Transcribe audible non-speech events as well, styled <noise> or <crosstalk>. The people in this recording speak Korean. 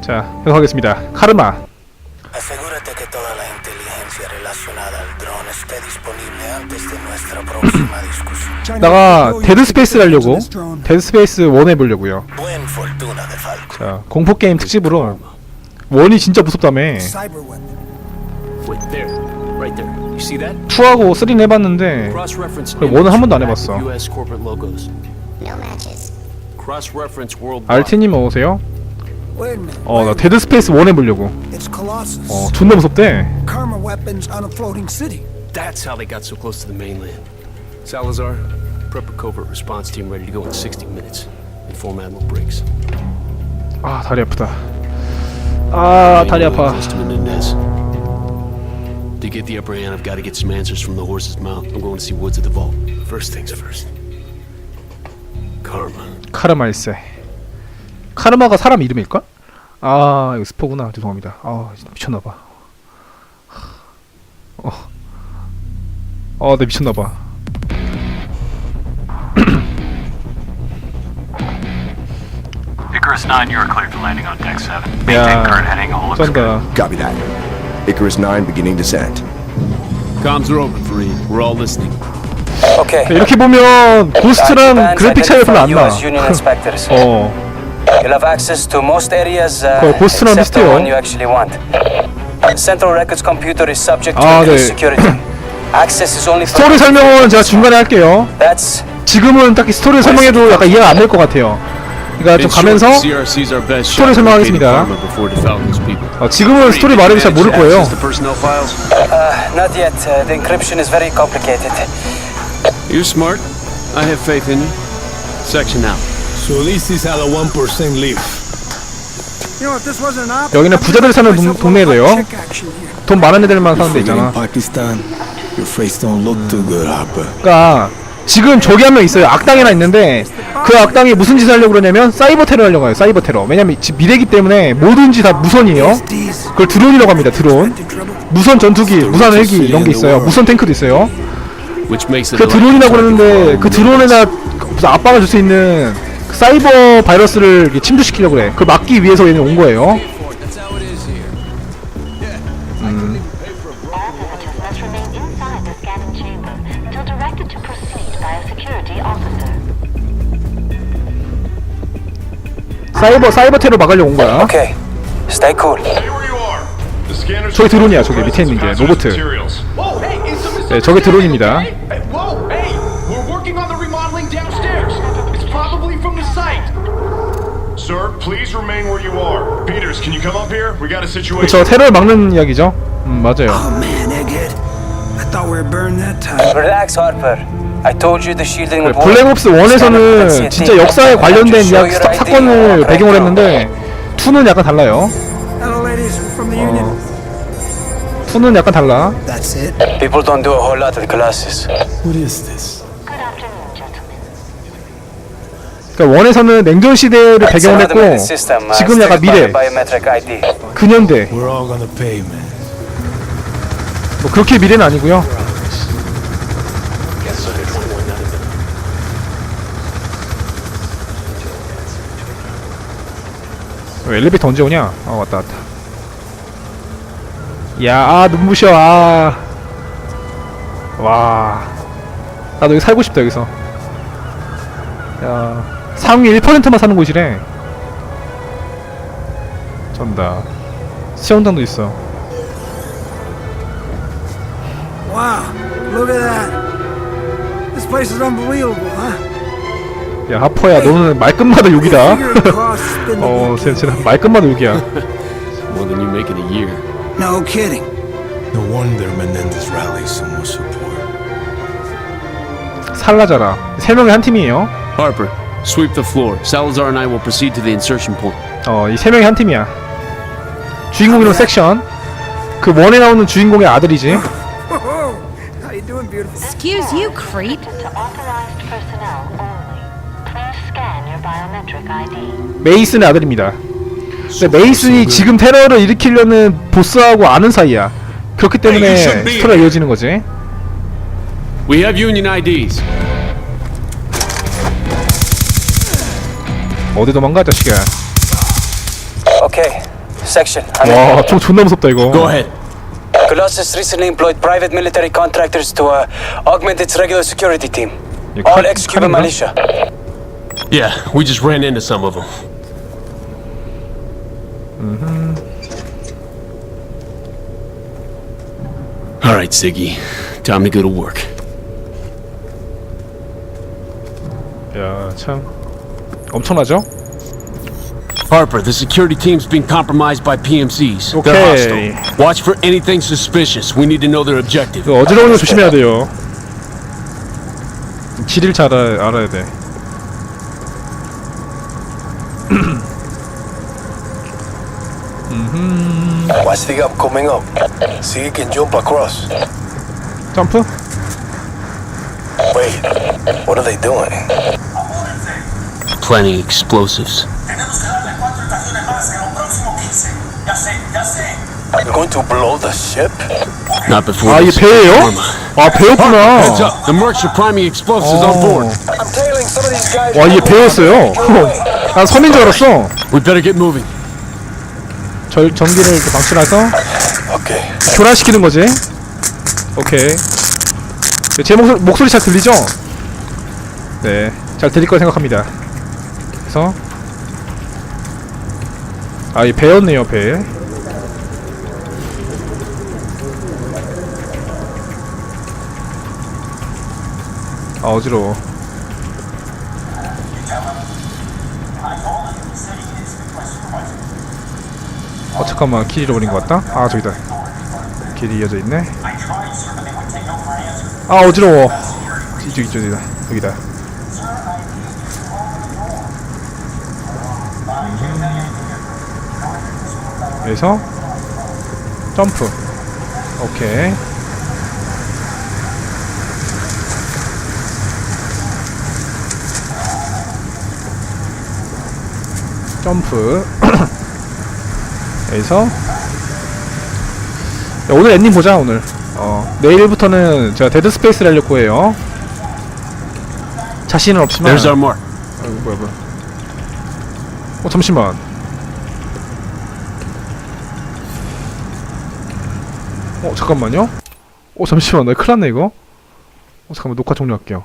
자, 해석하겠습니다. 카르마. Asegúrate que toda la inteligencia relacionada al dron esté disponible antes de nuestra próxima discusión. 나가 데드 스페이스 하려고 데드 스페이스 1 해보려고요. 자, 공포 게임 특집으로 원이 진짜 무섭다며. 2하고 3는 해봤는데 원은 한 번도 안 해봤어. 알티님 어서오세요. Wait a minute. 어, 나 wait a 데드 스페이스 1 해보려고. minute. It's Colossus. 어, 존나 무섭대. Karma weapons on a floating city. That's how they got so close to the mainland. Salazar, prep a covert response team ready to go in 60 minutes. Inform Admiral Briggs. 아, 다리 아프다. 아, 다리 아파. Close to Menendez. To get the upper hand, I've got to get some answers from the horse's mouth. I'm going to see Woods at the vault. First things first. 카르마일세. 카르마가 사람 이름일걸? 아, 이거 스포구나. 죄송합니다. 아, 미쳤나봐. 어. 어, 나 미쳤나봐. Icarus 9, you are cleared for landing on deck 7. 야, Maintain current heading and hold 쩐다. Copy that. Icarus 9 beginning descent. Comms are open, Fareed. We're all listening. Okay. 이렇게 보면 고스트랑 그래픽 차이가 별로 안 나. 어, You'll have access to most areas uh, 거의 고스트랑 except the 비슷해요. one you actually want. Central Records computer is subject to 아, 네. security. Access is only 스토리 설명은 제가 중간에 할게요. That's 지금은 딱히 스토리 설명해도 약간 이해가 안 될 것 같아요. 그러니까 좀 가면서 스토리 설명하겠습니다. 어, 지금은 스토리 말해도 잘 모를 거예요. Access to personnel files? not yet. Uh, the encryption is very complicated. You're smart. I have faith in you. Section out. So this is how the 1% live. You know, if this wasn't an op, 여기는 부자들 사는 동- 동네래요. a. 돈 많은 애들만 사는 데 있잖아. Pakistan, your face don't look too good, Harper. 그러니까 지금 저기 한 명 있어요. 악당이 하나 있는데 그 악당이 무슨 짓을 하려고 그러냐면 사이버 테러 하려고 해요. 사이버 테러. 왜냐면 지- 미래기 때문에 뭐든지 다 무선이에요. 그걸 드론이라고 합니다. 드론. 무선 전투기, 무선 헬기 이런 게 있어요. 무선 탱크도 있어요. Which makes it 그 드론이라고 그러는데 그 드론에다 무슨 압박을 줄수 있는 그 사이버 바이러스를 이렇게 침투시키려고 그래. 그걸 막기 위해서 얘는 온 거예요. All visitors must remain inside the scanning chamber until directed to proceed by a security officer. 사이버 사이버 테러 막으려고 온 거야. Okay. Stay cool. 저기 드론이야. 저기 밑에 있는 게 로보트. 네, 저게 드론입니다. 그쵸 테러를 막는 이야기죠. 음 맞아요. Oh. Relax, Harper. I told you the shielding 그래, would work. 블랙옵스 1에서는 진짜 역사에 관련된 이야기 사, 사건을 배경으로 했는데 2는 약간 달라요. Hello, ladies from the union. 2는 약간 달라. That's it. People don't do a whole lot at Colossus. What is this? Good afternoon, gentlemen. 그러니까 1에서는 냉전 시대를 It's 배경으로 했고. Uh, 지금 약간 미래, biometric ID. 근현대. We're all gonna pay, man. 뭐 그렇게 미래는 아니고요. 왜 엘리베이터 언제 오냐? 어 왔다 왔다. 야, 아 눈부셔. 아. 와. 나도 여기 살고 싶다 여기서. 야, 상위 1%만 사는 곳이래. 전다. 수영장도 있어. Wow, look at that. This place is unbelievable, huh? 야 하퍼야 너는 말끝마다 욕이다 어 get 쟤, 쟤 말끝마다 욕이야 More than you make in a year. No kidding. No wonder Menendez rallies so much support. 살라자라 세 명의 한 팀이에요 Harper, sweep the floor. Salazar and I will proceed to the insertion point. 어 이 세 명의 한 팀이야 주인공 이름 섹션 그 원에 나오는 주인공의 아들이지 Whoa, how you doing, beautiful? Excuse you, creep. To authorized personnel only. Please scan your biometric ID. 메이슨의 아들입니다 근데 메이슨이 지금 테러를 일으키려는 보스하고 아는 사이야 그렇기 때문에 스토리가 이어지는 거지 We have Union IDs. 어디 도망가 자식아 Okay, section. 와총 존나 무섭다 이거 Go ahead. Colossus recently employed private military contractors to uh, augment its regular security team. 이거 All 칼- ex-Cuban 칼인가? militia. Yeah, we just ran into some of them. All right, Ziggy. Time to go to work. 야참 엄청나죠? Harper, the security team's been compromised by PMCs. Okay. They're hostile. Watch for anything suspicious. We need to know their objective. 그 어지러운 거 조심해야 돼요 지리를 잘 알아, 알아야 돼 <clears throat> Watch the gap coming up. See you can jump across. 점프? Wait, what are they doing? Planning explosives. You're going to blow the ship? Not before 아 they 이게 secure 배예요? Parma. 아 배였구나 Heads up. The mercs are priming explosives on board. I'm tailing some of these guys. 와 이게 배였어요 난 섬인 줄 알았어 We better get moving. 절, 전기를 이렇게 방출해서 Okay. 교란시키는 거지. 오케이. 네, 제 목소리, 목소리 잘 들리죠? 네 잘 들릴 거라 생각합니다. 그래서 아 이 배였네요 배. 아 어지러워 어 잠깐만 길 잃어버린 것 같다? 아 저기다. 길이 이어져 있네. 아 어지러워. 이쪽 이쪽이다 여기다. 음. 여기서 점프. 오케이. 점프 <clears throat> 야, 오늘 엔딩 보자 오늘. 어. 내일부터는 제가 데드 스페이스를 하려고 해요. 자신은 없지만. There's our mark. 아이고 뭐야 뭐야. 어 잠시만. 어 잠깐만요. 어 잠시만. 나 큰일 났네 이거. 어 잠깐만 녹화 종료할게요